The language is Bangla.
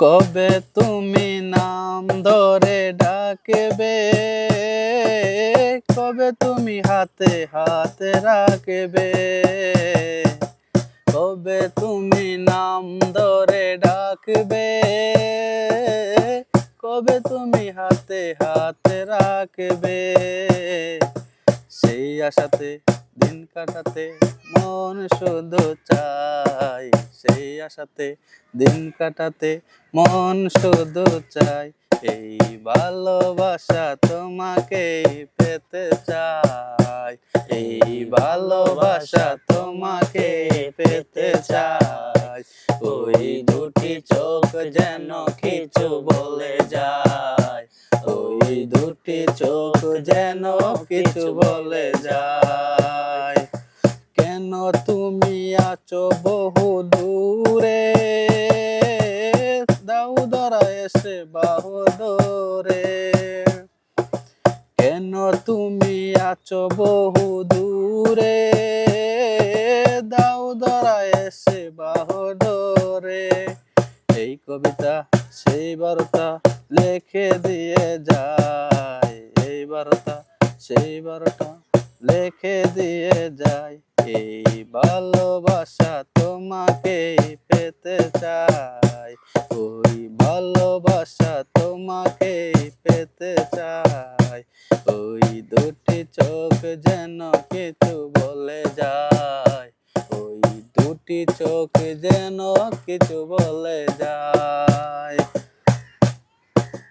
কবে তুমি নাম ধরে ডাকবে? কবে তুমি হাতে হাতে রাখবে? কবে তুমি নাম ধরে ডাকবে? কবে তুমি হাতে হাতে রাখবে? সেই আশাতে দিন কাটাতে মন শুধু চাই, সেই আশাতে দিন কাটাতে মন শুধু চাই। এই ভালোবাসা তোমাকে পেতে চাই। এই ভালোবাসা তোমাকে পেতে চাই। ওই দুটি চোখ যেন কিছু বলে যায়। ওই দুটি চোখ যেন কিছু বলে যায়। কেন তুমি আছো বহু দূরে? দাউ ধরা এসে বাহু দূরে। কেন তুমি আছো বহু দূরে? দাউ ধরা এসে বাহু দূরে। এই কবিতা, সেই বার্তা লেখে দিয়ে যায়। এই বার্তা, সেই বার্তা লিখে দিয়ে যায় এই ভালোবাসা তোমাকে পেতে চাই। ওই ভালোবাসা তোমাকে পেতে চাই। ওই দুটি চোখ যেন কিছু বলে যায়। ওই দুটি চোখ যেন কিছু বলে যায়।